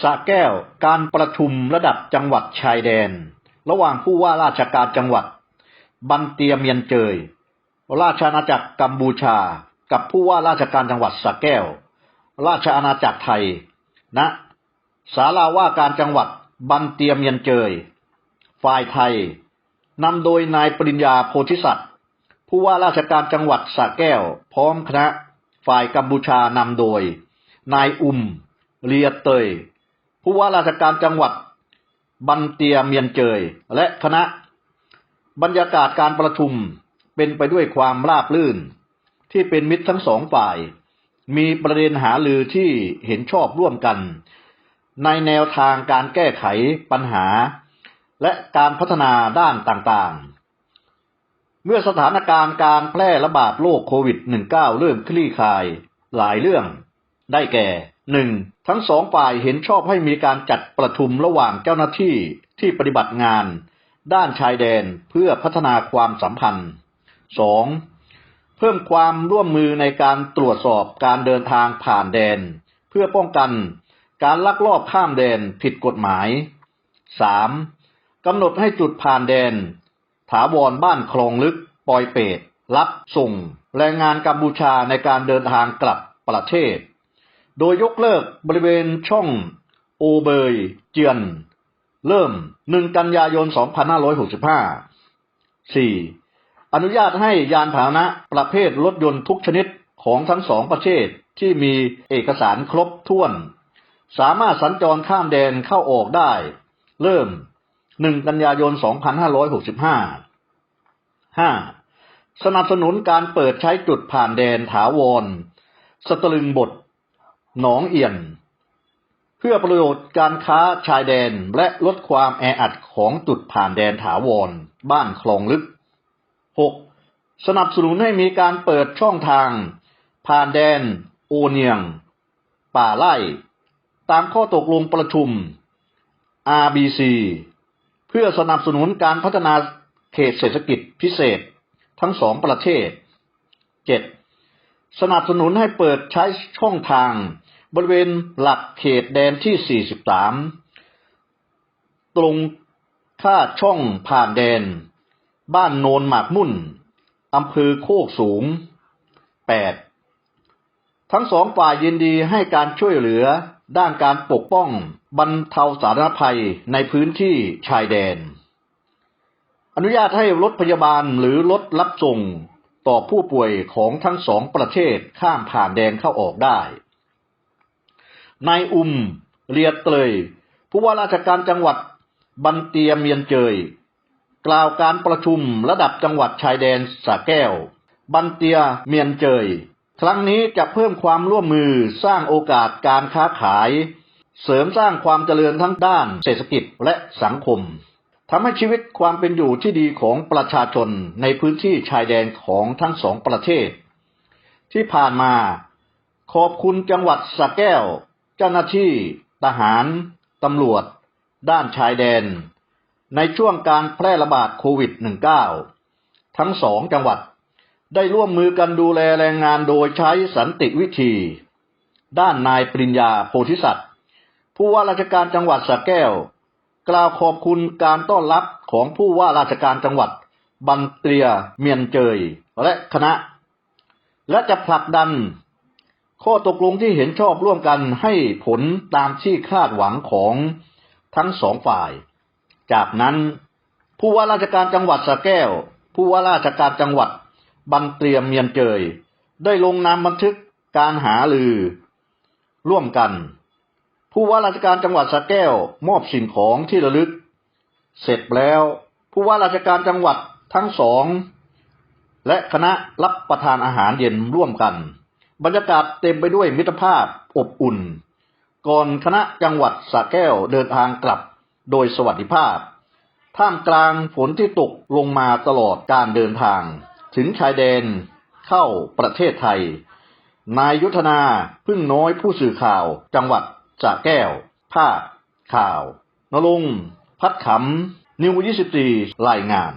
สระแก้วการประชุมระดับจังหวัดชายแดน ระหว่างผู้ว่าราชการจังหวัด บันเตียเมียนเจย ราชอาณาจักรกัมพูชา กับผู้ว่าราชการจังหวัดสระแก้ว ราชอาณาจักรไทยณศาลาว่าการจังหวัดบันเตียเมียนเจย ฝ่ายไทยนำโดยนายปริญญาโพธิสัตว์ผู้ว่าราชการจังหวัดสระแก้ว พร้อมคณะ ฝ่ายกัมพูชานำโดย นายอุมเลียเตย ผู้ว่าราชการจังหวัด บันเตียเมียนเจย และคณะ บรรยากาศการประชุมเป็นไปด้วยความราบรื่น ที่เป็นมิตรทั้งสองฝ่าย มีประเด็นหาลือที่เห็นชอบร่วมกัน ในแนวทางการแก้ไขปัญหา และการพัฒนาด้านต่างๆเมื่อสถานการณ์การแพร่ระบาดโรคโควิด -19 เริ่มคลี่คลาย หลายเรื่อง ได้แก่ หนึ่งทั้งสองฝ่ายเห็นชอบให้มีการจัดประชุมระหว่างเจ้าหน้าที่ที่ปฏิบัติงาน ด้านชายแดนเพื่อพัฒนาความสัมพันธ์ 2. เพิ่มความร่วมมือในการตรวจสอบการเดินทางผ่านแดน เพื่อป้องกันการลักลอบข้ามแดนผิดกฎหมาย 3. กำหนดให้จุดผ่านแดน ถาวรบ้านคลองลึกปอยเปตรับส่ง แรงงานกัมพูชาในการเดินทางกลับประเทศ โดยยกเลิกบริเวณช่องโอเบยเจียน เริ่ม 1 กันยายน 2565 4. อนุญาตให้ยานพาหนะประเภทรถยนต์ทุกชนิดของทั้งสองประเทศที่มีเอกสารครบถ้วน สามารถสัญจรข้ามแดนเข้าออกได้ เริ่ม 1 กันยายน 2565 5. สนับสนุนการเปิดใช้จุดผ่านแดนถาวร สตรึงบท หนองเอี่ยนเพื่อประโยชน์การค้าชายแดนและลดความแออัดของจุดผ่านแดนถาวร บ้านคลองลึก 6. สนับสนุนให้มีการเปิดช่องทาง ผ่านแดน โอเนียง ป่าไร่ ตามข้อตกลงประชุม RBC เพื่อสนับสนุนการพัฒนาเขตเศรษฐกิจพิเศษทั้งสองประเทศ 7. สนับสนุนให้เปิดใช้ช่องทาง บริเวณหลักเขตแดนที่ 43 ตรงค่าช่องผ่านแดน บ้านโนนหมากมุ่นอำเภอโคกสูง 8. ทั้งสองฝ่ายยินดีให้การช่วยเหลือด้านการปกป้องบรรเทาสาธารณภัยในพื้นที่ชายแดน อนุญาตให้รถพยาบาลหรือรถรับส่งต่อผู้ป่วยของทั้งสองประเทศข้ามผ่านแดนเข้าออกได้ นายอุ่มเรียเตยผู้ว่าราชการจังหวัดบันเตียเมียนเจย กล่าวการประชุมระดับจังหวัดชายแดนสระแก้ว บันเตียเมียนเจย ครั้งนี้จะเพิ่มความร่วมมือสร้างโอกาสการค้าขาย เสริมสร้างความเจริญทั้งด้านเศรษฐกิจและสังคมทำให้ชีวิตความเป็นอยู่ที่ดีของประชาชนในพื้นที่ชายแดนของทั้งสองประเทศ ที่ผ่านมา ขอบคุณจังหวัดสระแก้ว เจ้าหน้าที่ทหารตำรวจ ด้านชายแดน ในช่วงการแพร่ระบาดโควิด -19 ทั้งสองจังหวัดได้ร่วมมือกันดูแลแรงงานโดยใช้สันติวิธี ด้านนายปริญญาโพธิสัตว์ผู้ว่าราชการจังหวัดสระแก้ว กล่าวขอบคุณการต้อนรับของผู้ว่าราชการจังหวัด บันเตียเมียนเจย และคณะ และจะผลักดัน ข้อตกลงที่เห็นชอบร่วมกันให้ผลตามที่คาดหวังของทั้งสองฝ่าย จากนั้นผู้ว่าราชการจังหวัดสระแก้ว ผู้ว่าราชการจังหวัดบันเตรียมเมียนเจย ได้ลงนามบันทึกการหาลือ ร่วมกัน ผู้ว่าราชการจังหวัดสระแก้วมอบสิ่งของที่ระลึก เสร็จแล้ว ผู้ว่าราชการจังหวัดทั้งสอง และคณะรับประทานอาหารเย็นร่วมกัน บรรยากาศเต็มไปด้วยมิตรภาพอบอุ่น ก่อนคณะจังหวัดสระแก้วเดินทางกลับโดยสวัสดิภาพ ท่ามกลางฝนที่ตกลงมาตลอดการเดินทาง ถึงชายแดนเข้าประเทศไทย นายยุทธนาพึ่งน้อยผู้สื่อข่าวจังหวัดสระแก้ว ภาพข่าวนรงพัดขำนิว24รายงาน